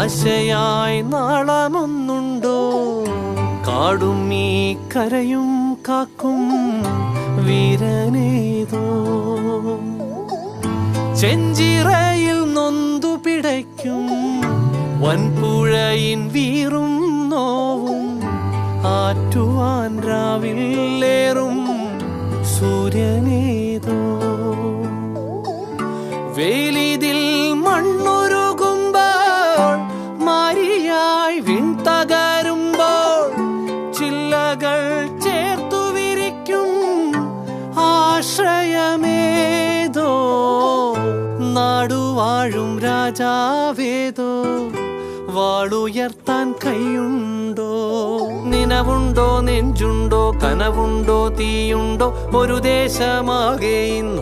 ആശയായി നാളമൊന്നുണ്ടോ? കാടും ഈ കരയും കാക്കും വീരനേതോ? ചെഞ്ചിറയിൽ നൊന്തു പിടയ്ക്കും വൻപുഴയിൻ വീറും നോവും ആറ്റുവാൻ രാവിലേറും സൂര്യനേതോ? വേലിതിൽ വിൺതകരുമ്പോൾ ചില്ലകൾ ചേർത്തു വിരിക്കും. ആശ്രയമേതോ? നാടുവാഴും രാജാവേതോ? വാളുയർത്താൻ കൈയുണ്ടോ? നിനവുണ്ടോ നെഞ്ചുണ്ടോ? കനവുണ്ടോ? തീയുണ്ടോ? ഒരു ദേശമാകെ ഇന്നൊന്നാകണം